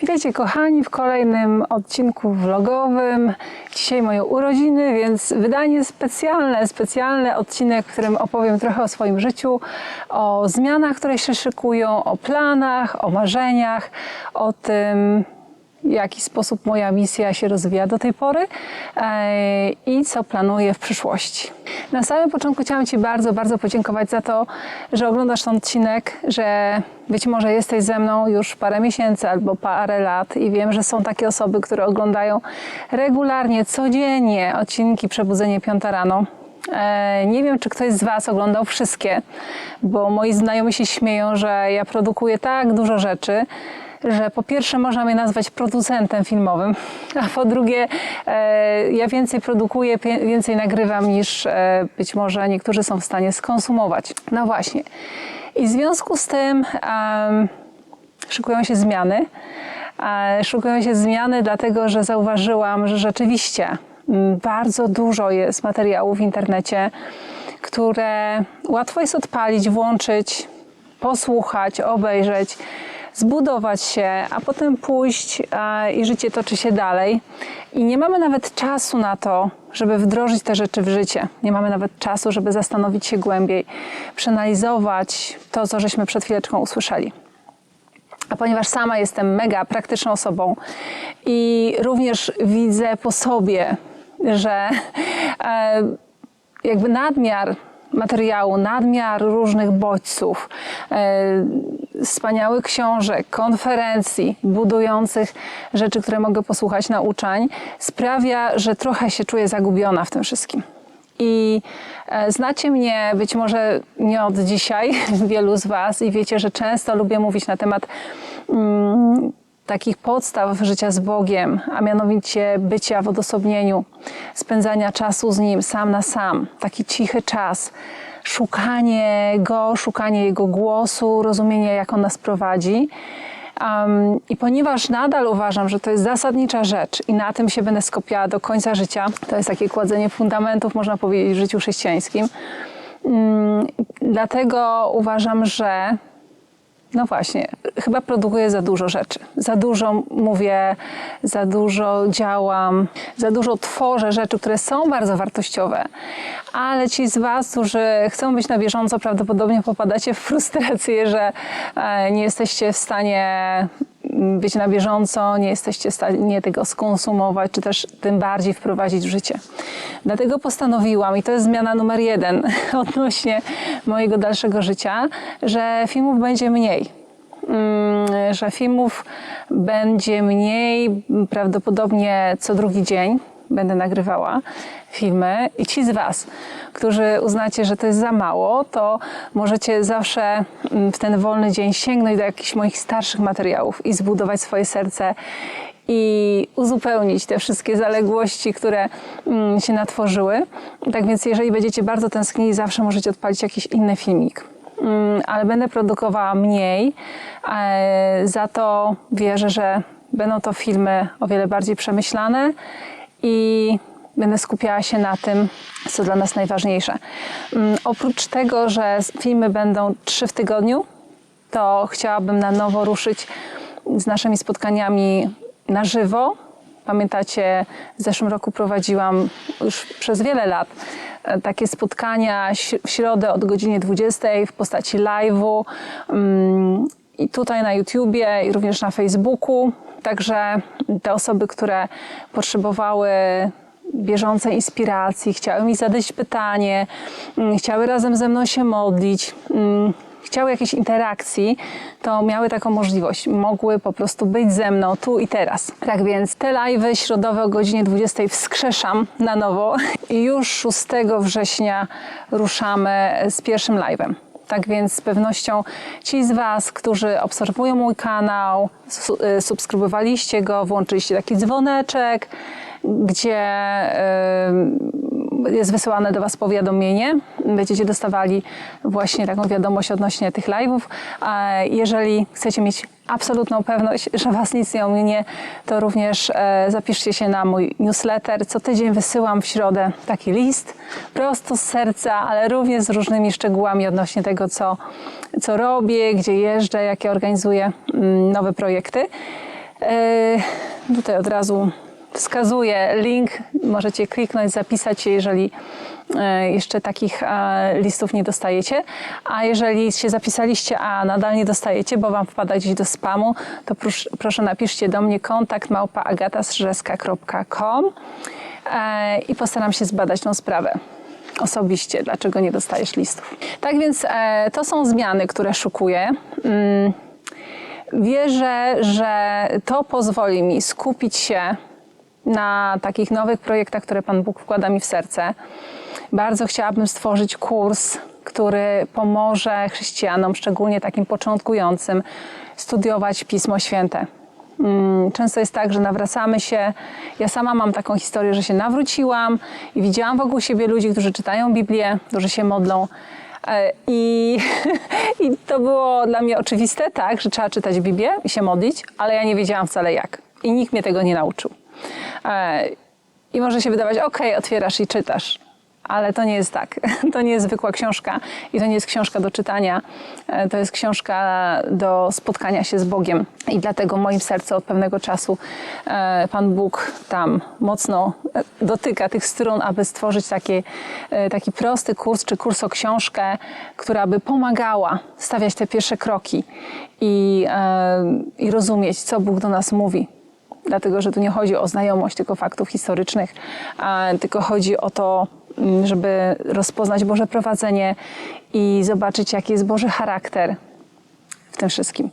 Witajcie kochani w kolejnym odcinku vlogowym. Dzisiaj moje urodziny, więc wydanie specjalne, specjalny odcinek, w którym opowiem trochę o swoim życiu, o zmianach, które się szykują, o planach, o marzeniach, o tym, w jaki sposób moja misja się rozwija do tej pory e, i co planuję w przyszłości. Na samym początku chciałam Ci bardzo, bardzo podziękować za to, że oglądasz ten odcinek, że być może jesteś ze mną już parę miesięcy albo parę lat i wiem, że są takie osoby, które oglądają regularnie, codziennie odcinki Przebudzenie Piąta rano. E, Nie wiem, czy ktoś z Was oglądał wszystkie, bo moi znajomi się śmieją, że ja produkuję tak dużo rzeczy, że po pierwsze można mnie nazwać producentem filmowym, a po drugie e, ja więcej produkuję, więcej nagrywam niż e, być może niektórzy są w stanie skonsumować. No właśnie. I w związku z tym em, szykują się zmiany. E, Szykują się zmiany, dlatego że zauważyłam, że rzeczywiście bardzo dużo jest materiałów w internecie, które łatwo jest odpalić, włączyć, posłuchać, obejrzeć, zbudować się, a potem pójść i życie toczy się dalej. I nie mamy nawet czasu na to, żeby wdrożyć te rzeczy w życie. Nie mamy nawet czasu, żeby zastanowić się głębiej, przeanalizować to, co żeśmy przed chwileczką usłyszeli. A ponieważ sama jestem mega praktyczną osobą i również widzę po sobie, że e, jakby nadmiar materiału, nadmiar różnych bodźców, e, wspaniałych książek, konferencji budujących rzeczy, które mogę posłuchać, nauczań, sprawia, że trochę się czuję zagubiona w tym wszystkim. I e, znacie mnie być może nie od dzisiaj, wielu z Was, i wiecie, że często lubię mówić na temat mm, takich podstaw życia z Bogiem, a mianowicie bycia w odosobnieniu, spędzania czasu z Nim sam na sam, taki cichy czas, szukanie Go, szukanie Jego głosu, rozumienie, jak On nas prowadzi. Um, I ponieważ nadal uważam, że to jest zasadnicza rzecz i na tym się będę skupiała do końca życia, to jest takie kładzenie fundamentów, można powiedzieć, w życiu chrześcijańskim. Um, dlatego uważam, że no właśnie, chyba produkuję za dużo rzeczy. Za dużo mówię, za dużo działam, za dużo tworzę rzeczy, które są bardzo wartościowe. Ale ci z Was, którzy chcą być na bieżąco, prawdopodobnie popadacie w frustrację, że e, nie jesteście w stanie być na bieżąco, nie jesteście w stanie tego skonsumować, czy też tym bardziej wprowadzić w życie. Dlatego postanowiłam, i to jest zmiana numer jeden odnośnie mojego dalszego życia, że filmów będzie mniej. Mm, Że filmów będzie mniej, prawdopodobnie co drugi dzień będę nagrywała filmy. I ci z Was, którzy uznacie, że to jest za mało, to możecie zawsze mm, w ten wolny dzień sięgnąć do jakichś moich starszych materiałów i zbudować swoje serce i uzupełnić te wszystkie zaległości, które mm, się natworzyły. Tak więc, jeżeli będziecie bardzo tęsknili, zawsze możecie odpalić jakiś inny filmik. Mm, Ale będę produkowała mniej, e, za to wierzę, że będą to filmy o wiele bardziej przemyślane i będę skupiała się na tym, co dla nas najważniejsze. Mm, Oprócz tego, że filmy będą trzy w tygodniu, to chciałabym na nowo ruszyć z naszymi spotkaniami na żywo. Pamiętacie, w zeszłym roku prowadziłam już przez wiele lat e, takie spotkania w środę od godziny 20 w postaci live'u mm, i tutaj na YouTubie i również na Facebooku. Także te osoby, które potrzebowały bieżącej inspiracji, chciały mi zadać pytanie, mm, chciały razem ze mną się modlić, mm, chciały jakiejś interakcji, to miały taką możliwość. Mogły po prostu być ze mną tu i teraz. Tak więc te live'y środowe o godzinie 20 wskrzeszam na nowo i już 6 września ruszamy z pierwszym live'em. Tak więc z pewnością ci z Was, którzy obserwują mój kanał, y, subskrybowaliście go, włączyliście taki dzwoneczek, gdzie jest wysyłane do Was powiadomienie. Będziecie dostawali właśnie taką wiadomość odnośnie tych live'ów. Jeżeli chcecie mieć absolutną pewność, że Was nic nie ominie, to również e, zapiszcie się na mój newsletter. Co tydzień wysyłam w środę taki list prosto z serca, ale również z różnymi szczegółami odnośnie tego, co, co robię, gdzie jeżdżę, jakie organizuję mm, nowe projekty. E, tutaj od razu wskazuję link, możecie kliknąć, zapisać się, jeżeli e, jeszcze takich e, listów nie dostajecie. A jeżeli się zapisaliście, a nadal nie dostajecie, bo Wam wpada gdzieś do spamu, to proszę, proszę napiszcie do mnie kontakt małpa e, i postaram się zbadać tą sprawę osobiście, dlaczego nie dostajesz listów. Tak więc to są zmiany, które szukuję. Mm, Wierzę, że to pozwoli mi skupić się na takich nowych projektach, które Pan Bóg wkłada mi w serce. Bardzo chciałabym stworzyć kurs, który pomoże chrześcijanom, szczególnie takim początkującym, studiować Pismo Święte. Mm, Często jest tak, że nawracamy się. Ja sama mam taką historię, że się nawróciłam i widziałam wokół siebie ludzi, którzy czytają Biblię, którzy się modlą. E, I, I to było dla mnie oczywiste, tak, że trzeba czytać Biblię i się modlić, ale ja nie wiedziałam wcale jak. I nikt mnie tego nie nauczył. E, I może się wydawać, ok, otwierasz i czytasz. Ale to nie jest tak. To nie jest zwykła książka i to nie jest książka do czytania. E, To jest książka do spotkania się z Bogiem. I dlatego moim sercu od pewnego czasu e, Pan Bóg tam mocno dotyka tych stron, aby stworzyć taki, taki prosty kurs czy kurs o książkę, która by pomagała stawiać te pierwsze kroki i, i rozumieć, co Bóg do nas mówi dlatego że tu nie chodzi o znajomość tylko faktów historycznych, a tylko chodzi o to, mm, żeby rozpoznać Boże prowadzenie i zobaczyć, jaki jest Boży charakter w tym wszystkim.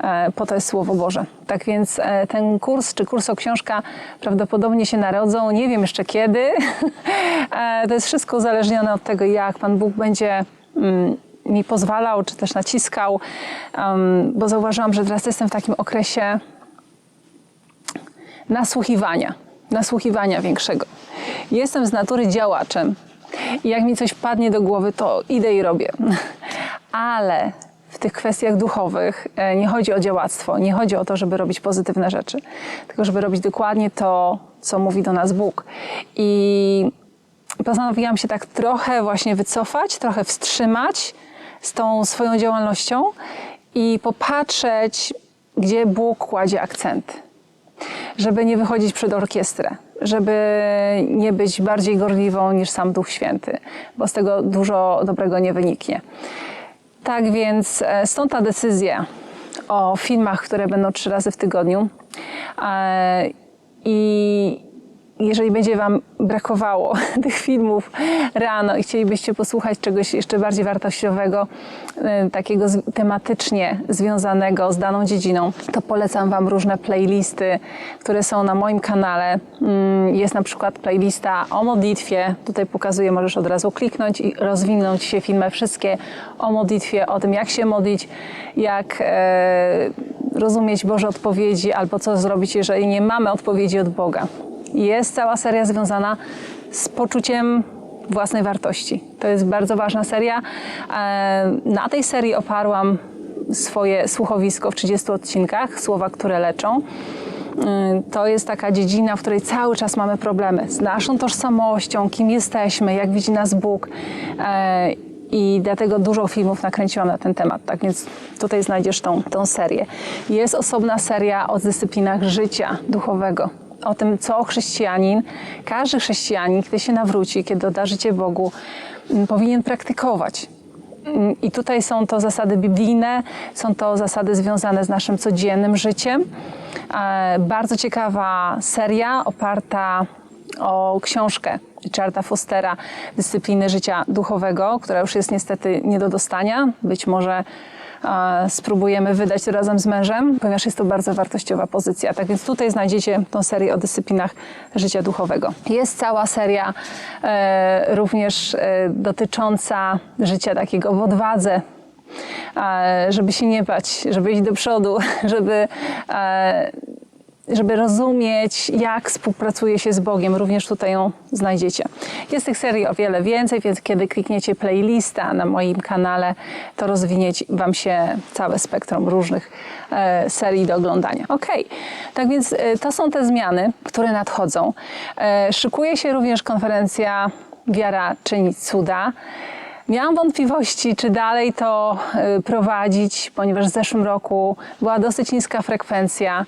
E, Po to jest Słowo Boże. Tak więc e, ten kurs, czy kurs o książka prawdopodobnie się narodzą. Nie wiem jeszcze kiedy. E, To jest wszystko uzależnione od tego, jak Pan Bóg będzie mm, mi pozwalał, czy też naciskał, bo zauważyłam, że teraz jestem w takim okresie nasłuchiwania, nasłuchiwania większego. Jestem z natury działaczem i jak mi coś padnie do głowy, to idę i robię. Ale w tych kwestiach duchowych e, nie chodzi o działactwo, nie chodzi o to, żeby robić pozytywne rzeczy, tylko żeby robić dokładnie to, co mówi do nas Bóg. I postanowiłam się tak trochę właśnie wycofać, trochę wstrzymać z tą swoją działalnością i popatrzeć, gdzie Bóg kładzie akcenty żeby nie wychodzić przed orkiestrę, żeby nie być bardziej gorliwą niż sam Duch Święty, bo z tego dużo dobrego nie wyniknie. Tak więc e, stąd ta decyzja o filmach, które będą trzy razy w tygodniu. E, I jeżeli będzie Wam brakowało tych filmów rano i chcielibyście posłuchać czegoś jeszcze bardziej wartościowego, y, takiego tematycznie związanego z daną dziedziną, to polecam Wam różne playlisty, które są na moim kanale. Mm, Jest na przykład playlista o modlitwie. Tutaj pokazuję, możesz od razu kliknąć i rozwinąć się filmy wszystkie o modlitwie, o tym jak się modlić, jak e, rozumieć Boże odpowiedzi albo co zrobić, jeżeli nie mamy odpowiedzi od Boga jest cała seria związana z poczuciem własnej wartości. To jest bardzo ważna seria. E, Na tej serii oparłam swoje słuchowisko w 30 odcinkach, słowa, które leczą. Y, To jest taka dziedzina, w której cały czas mamy problemy z naszą tożsamością, kim jesteśmy, jak widzi nas Bóg. E, I dlatego dużo filmów nakręciłam na ten temat, tak więc tutaj znajdziesz tą, tą serię. Jest osobna seria o dyscyplinach życia duchowego, o tym, co chrześcijanin, każdy chrześcijanin, kiedy się nawróci, kiedy odda życie Bogu, m, powinien praktykować. Mm, I tutaj są to zasady biblijne, są to zasady związane z naszym codziennym życiem. E, Bardzo ciekawa seria oparta o książkę Richarda Fostera Dyscypliny życia duchowego, która już jest niestety nie do dostania. Być może spróbujemy wydać razem z mężem, ponieważ jest to bardzo wartościowa pozycja. Tak więc tutaj znajdziecie tą serię o dyscyplinach życia duchowego. Jest cała seria e, również e, dotycząca życia takiego w odwadze, żeby się nie bać, żeby iść do przodu, żeby, e, żeby rozumieć, jak współpracuje się z Bogiem. Również tutaj ją znajdziecie. Jest tych serii o wiele więcej, więc kiedy klikniecie playlista na moim kanale, to rozwiniecie Wam się całe spektrum różnych e, serii do oglądania. Ok, tak więc e, to są te zmiany, które nadchodzą. E, szykuje się również konferencja Wiara czyni cuda. Miałam wątpliwości, czy dalej to y, prowadzić, ponieważ w zeszłym roku była dosyć niska frekwencja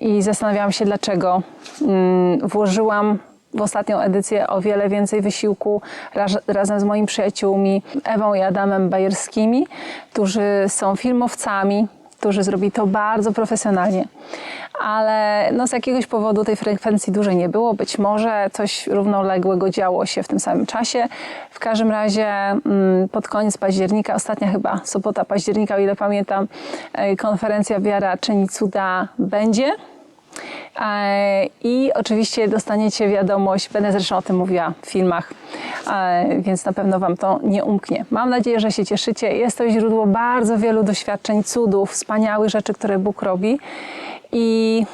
i zastanawiałam się dlaczego. Mm, Włożyłam w ostatnią edycję o wiele więcej wysiłku raz, razem z moimi przyjaciółmi Ewą i Adamem Bajerskimi, którzy są filmowcami, którzy zrobili to bardzo profesjonalnie. Ale no, z jakiegoś powodu tej frekwencji dużej nie było. Być może coś równoległego działo się w tym samym czasie. W każdym razie mm, pod koniec października, ostatnia chyba sobota października, o ile pamiętam, e, konferencja Wiara czyni cuda będzie. I oczywiście dostaniecie wiadomość, będę zresztą o tym mówiła w filmach, więc na pewno Wam to nie umknie. Mam nadzieję, że się cieszycie. Jest to źródło bardzo wielu doświadczeń, cudów, wspaniałych rzeczy, które Bóg robi. I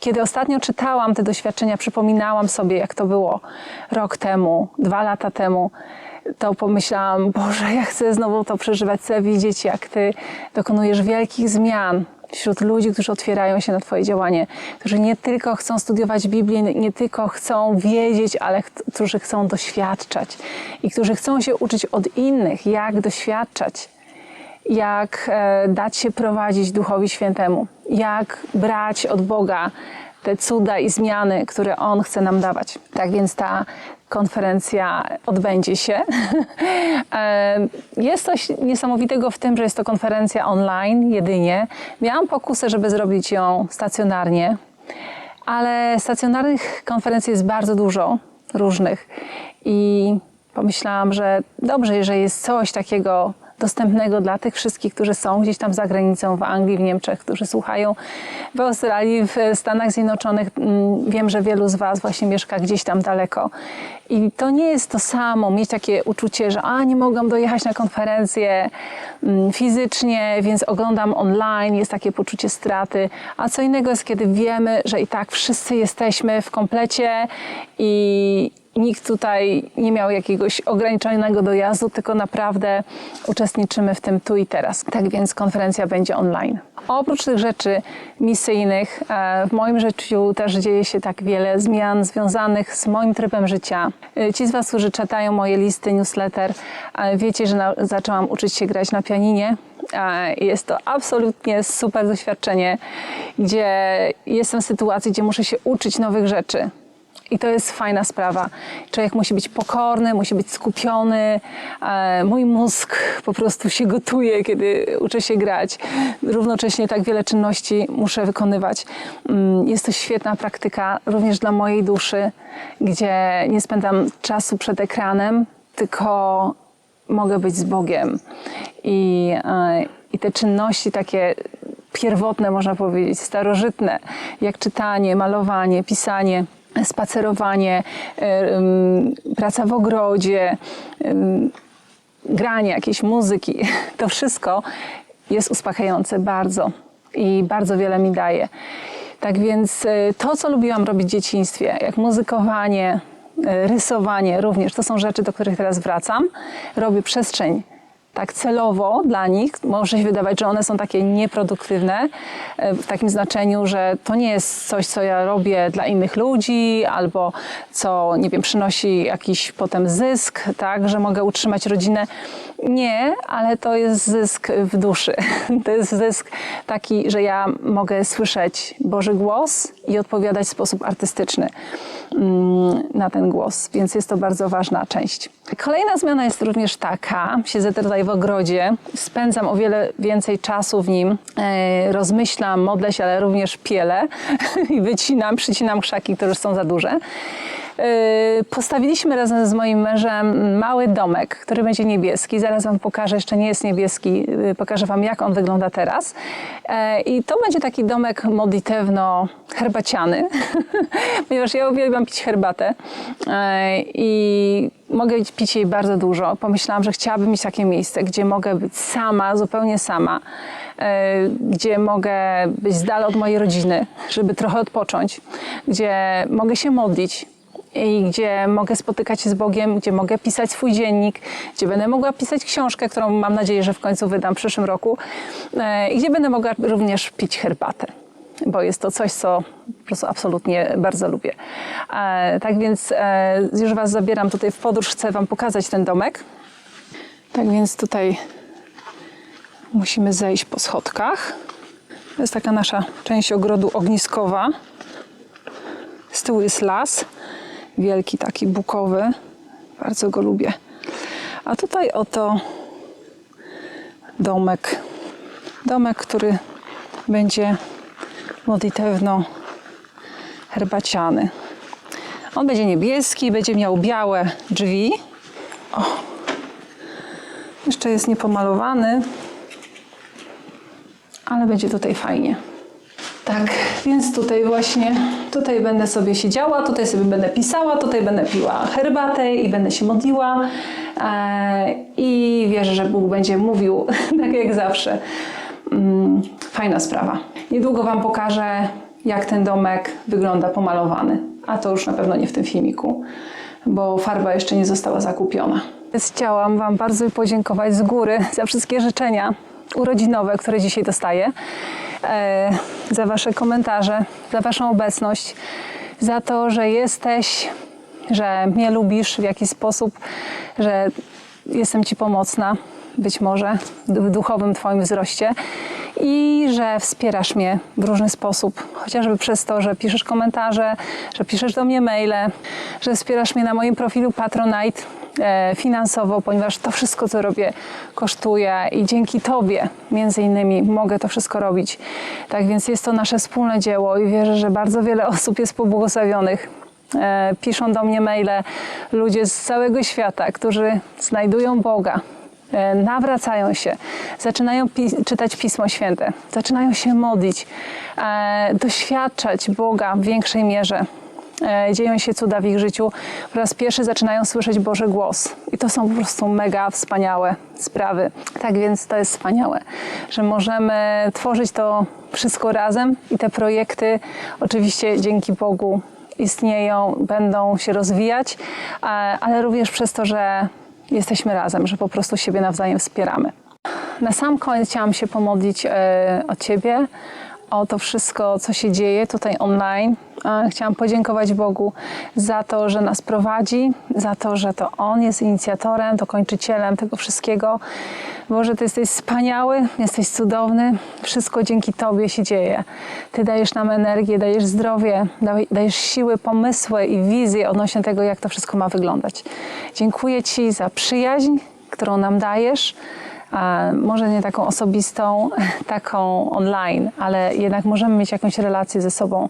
kiedy ostatnio czytałam te doświadczenia, przypominałam sobie, jak to było rok temu, dwa lata temu, to pomyślałam, Boże, ja chcę znowu to przeżywać, chcę widzieć, jak Ty dokonujesz wielkich zmian wśród ludzi, którzy otwierają się na Twoje działanie, którzy nie tylko chcą studiować Biblię, nie tylko chcą wiedzieć, ale którzy chcą doświadczać i którzy chcą się uczyć od innych, jak doświadczać jak e, dać się prowadzić Duchowi Świętemu, jak brać od Boga te cuda i zmiany, które On chce nam dawać. Tak więc ta konferencja odbędzie się. E, jest coś niesamowitego w tym, że jest to konferencja online jedynie. Miałam pokusę, żeby zrobić ją stacjonarnie, ale stacjonarnych konferencji jest bardzo dużo różnych i pomyślałam, że dobrze, że jest coś takiego dostępnego dla tych wszystkich, którzy są gdzieś tam za granicą, w Anglii, w Niemczech, którzy słuchają, w Australii, w Stanach Zjednoczonych. Mm, Wiem, że wielu z Was właśnie mieszka gdzieś tam daleko. I to nie jest to samo, mieć takie uczucie, że a, nie mogłam dojechać na konferencję mm, fizycznie, więc oglądam online, jest takie poczucie straty. A co innego jest, kiedy wiemy, że i tak wszyscy jesteśmy w komplecie i nikt tutaj nie miał jakiegoś ograniczonego dojazdu, tylko naprawdę uczestniczymy w tym tu i teraz. Tak więc konferencja będzie online. Oprócz tych rzeczy misyjnych, e, w moim życiu też dzieje się tak wiele zmian związanych z moim trybem życia. E, Ci z Was, którzy czytają moje listy, newsletter, e, wiecie, że zaczęłam uczyć się grać na pianinie. Jest to absolutnie super doświadczenie, gdzie jestem w sytuacji, gdzie muszę się uczyć nowych rzeczy. I to jest fajna sprawa. Człowiek musi być pokorny, musi być skupiony. E, Mój mózg po prostu się gotuje, kiedy uczę się grać. Równocześnie tak wiele czynności muszę wykonywać. Mm, Jest to świetna praktyka również dla mojej duszy, gdzie nie spędzam czasu przed ekranem, tylko mogę być z Bogiem. I, e, i te czynności takie pierwotne, można powiedzieć, starożytne, jak czytanie, malowanie, pisanie, spacerowanie, e, praca w ogrodzie, granie jakiejś muzyki, to wszystko jest uspokajające bardzo i bardzo wiele mi daje. Tak więc e, to, co lubiłam robić w dzieciństwie, jak muzykowanie, e, rysowanie również, to są rzeczy, do których teraz wracam. Robię przestrzeń tak celowo dla nich. Może się wydawać, że one są takie nieproduktywne, e, w takim znaczeniu, że to nie jest coś, co ja robię dla innych ludzi, albo co, nie wiem, przynosi jakiś potem zysk, tak, że mogę utrzymać rodzinę. Nie, ale to jest zysk w duszy. To jest zysk taki, że ja mogę słyszeć Boży głos i odpowiadać w sposób artystyczny mm, na ten głos, więc jest to bardzo ważna część. Kolejna zmiana jest również taka, siedzę tutaj w ogrodzie, spędzam o wiele więcej czasu w nim, e, rozmyślam, modlę się, ale również pielę i wycinam, przycinam krzaki, które są za duże. E, Postawiliśmy razem z moim mężem mały domek, który będzie niebieski. Zaraz Wam pokażę, jeszcze nie jest niebieski, e, pokażę Wam jak on wygląda teraz. E, I to będzie taki domek modlitewno-herbaciany, ponieważ ja uwielbiam pić herbatę e, i mogę pić jej bardzo dużo. Pomyślałam, że chciałabym mieć takie miejsce, gdzie mogę być sama, zupełnie sama, e, gdzie mogę być z dala od mojej rodziny, żeby trochę odpocząć, gdzie mogę się modlić, i gdzie mogę spotykać się z Bogiem, gdzie mogę pisać swój dziennik, gdzie będę mogła pisać książkę, którą mam nadzieję, że w końcu wydam w przyszłym roku e, i gdzie będę mogła również pić herbatę. Bo jest to coś, co po prostu absolutnie bardzo lubię. E, tak więc e, już Was zabieram tutaj w podróż, chcę Wam pokazać ten domek. Tak więc tutaj musimy zejść po schodkach. To jest taka nasza część ogrodu ogniskowa. Z tyłu jest las, wielki taki bukowy. Bardzo go lubię. A tutaj oto domek. Domek, który będzie modlitewno herbaciany. On będzie niebieski, będzie miał białe drzwi. O. Jeszcze jest niepomalowany, ale będzie tutaj fajnie. Tak, więc tutaj właśnie, tutaj będę sobie siedziała, tutaj sobie będę pisała, tutaj będę piła herbatę i będę się modliła e, i wierzę, że Bóg będzie mówił tak jak zawsze. Mm, fajna sprawa. Niedługo Wam pokażę, jak ten domek wygląda pomalowany, a to już na pewno nie w tym filmiku, bo farba jeszcze nie została zakupiona. Chciałam Wam bardzo podziękować z góry za wszystkie życzenia urodzinowe, które dzisiaj dostaję, za Wasze komentarze, za Waszą obecność, za to, że jesteś, że mnie lubisz w jakiś sposób, że jestem Ci pomocna, być może w duchowym Twoim wzroście i że wspierasz mnie w różny sposób, chociażby przez to, że piszesz komentarze, że piszesz do mnie maile, że wspierasz mnie na moim profilu Patronite e, finansowo, ponieważ to wszystko, co robię, kosztuje i dzięki Tobie, między innymi, mogę to wszystko robić. Tak więc jest to nasze wspólne dzieło i wierzę, że bardzo wiele osób jest pobłogosławionych. E, Piszą do mnie maile ludzie z całego świata, którzy znajdują Boga, nawracają się, zaczynają czytać Pismo Święte, zaczynają się modlić, e, doświadczać Boga w większej mierze. E, Dzieją się cuda w ich życiu. Po raz pierwszy zaczynają słyszeć Boży głos. I to są po prostu mega wspaniałe sprawy. Tak więc to jest wspaniałe, że możemy tworzyć to wszystko razem i te projekty oczywiście dzięki Bogu istnieją, będą się rozwijać, e, ale również przez to, że jesteśmy razem, że po prostu siebie nawzajem wspieramy. Na sam koniec chciałam się pomodlić e, o Ciebie, o to wszystko, co się dzieje tutaj online. Chciałam podziękować Bogu za to, że nas prowadzi, za to, że to On jest inicjatorem, dokończycielem tego wszystkiego. Boże, Ty jesteś wspaniały, jesteś cudowny. Wszystko dzięki Tobie się dzieje. Ty dajesz nam energię, dajesz zdrowie, daj- dajesz siły, pomysły i wizje odnośnie tego, jak to wszystko ma wyglądać. Dziękuję Ci za przyjaźń, którą nam dajesz może nie taką osobistą, taką online, ale jednak możemy mieć jakąś relację ze sobą,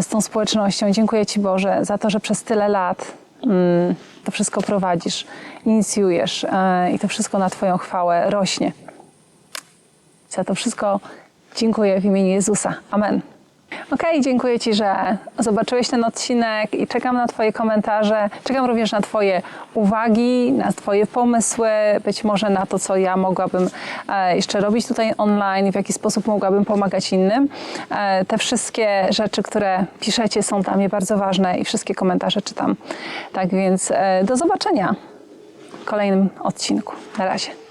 z tą społecznością. Dziękuję Ci Boże za to, że przez tyle lat mm, to wszystko prowadzisz, inicjujesz e, i to wszystko na Twoją chwałę rośnie. Za to wszystko dziękuję w imieniu Jezusa. Amen. Okej, dziękuję Ci, że zobaczyłeś ten odcinek i czekam na Twoje komentarze. Czekam również na Twoje uwagi, na Twoje pomysły, być może na to, co ja mogłabym e, jeszcze robić tutaj online, w jaki sposób mogłabym pomagać innym. E, Te wszystkie rzeczy, które piszecie, są dla mnie bardzo ważne i wszystkie komentarze czytam. Tak więc e, do zobaczenia w kolejnym odcinku. Na razie.